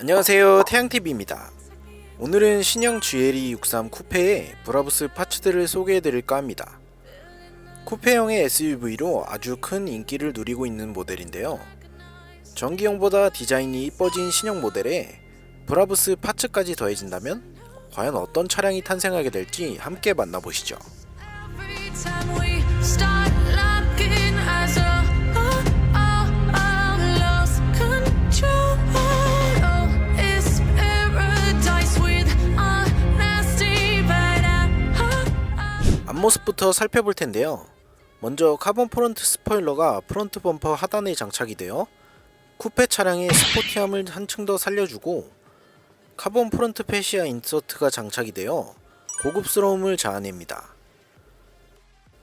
안녕하세요. 태양TV입니다. 오늘은 신형 GLE63 쿠페의 브라부스 파츠들을 소개해드릴까 합니다. 쿠페형의 SUV로 아주 큰 인기를 누리고 있는 모델인데요. 전기형보다 디자인이 이뻐진 신형 모델에 브라부스 파츠까지 더해진다면 과연 어떤 차량이 탄생하게 될지 함께 만나보시죠 앞모습부터 살펴볼 텐데요. 먼저 카본 프론트 스포일러가 프론트 범퍼 하단에 장착이 되어 쿠페 차량의 스포티함을 한층 더 살려주고 카본 프론트 페시아 인서트가 장착이 되어 고급스러움을 자아냅니다.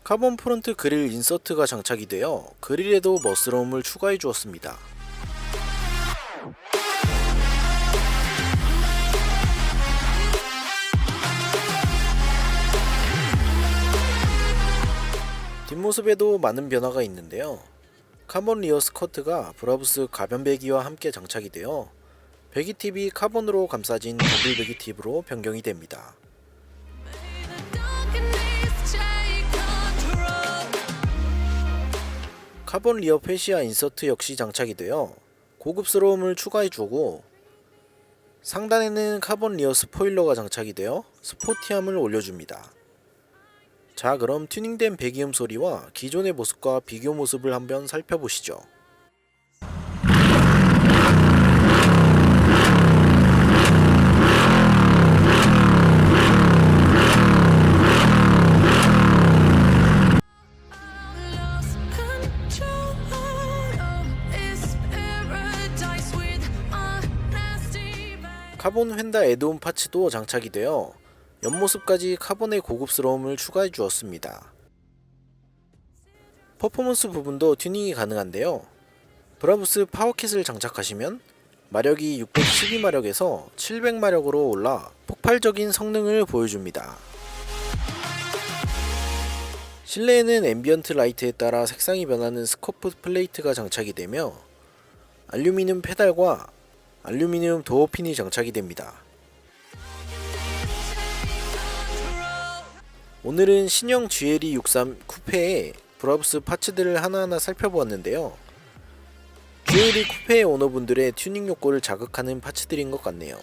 카본 프론트 그릴 인서트가 장착이 되어 그릴에도 멋스러움을 추가해 주었습니다. 모습에도 많은 변화가 있는데요. 카본 리어 스커트가 브라부스 가변 배기와 함께 장착이 되어 배기 팁이 카본으로 감싸진 더블 배기 팁으로 변경이 됩니다. 카본 리어 페시아 인서트 역시 장착이 되어 고급스러움을 추가해주고 상단에는 카본 리어 스포일러가 장착이 되어 스포티함을 올려줍니다. 자 그럼 튜닝된 배기음 소리와 기존의 모습과 비교 모습을 한번 살펴보시죠. 카본 휀다 에드온 파츠도 장착이 되어 옆모습까지 카본의 고급스러움을 추가해 주었습니다. 퍼포먼스 부분도 튜닝이 가능한데요. 브라부스 파워킷을 장착하시면 마력이 612마력에서 700마력으로 올라 폭발적인 성능을 보여줍니다. 실내에는 앰비언트 라이트에 따라 색상이 변하는 스코프 플레이트가 장착이 되며 알루미늄 페달과 알루미늄 도어핀이 장착이 됩니다. 오늘은 신형 GLE63 쿠페의 브라브스 파츠들을 하나하나 살펴보았는데요. GLE 쿠페의 오너분들의 튜닝 욕구를 자극하는 파츠들인 것 같네요.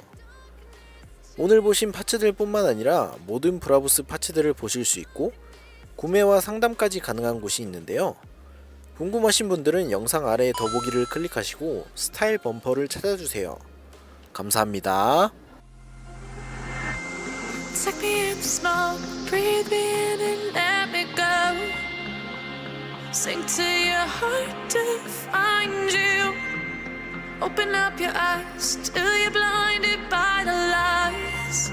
오늘 보신 파츠들 뿐만 아니라 모든 브라브스 파츠들을 보실 수 있고 구매와 상담까지 가능한 곳이 있는데요. 궁금하신 분들은 영상 아래 더보기를 클릭하시고 스타일 범퍼를 찾아주세요. 감사합니다. Take me in the smoke, breathe me in and let me go. Sink to your heart to find you. Open up your eyes till you're blinded by the lies.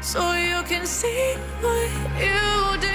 So you can see what you do.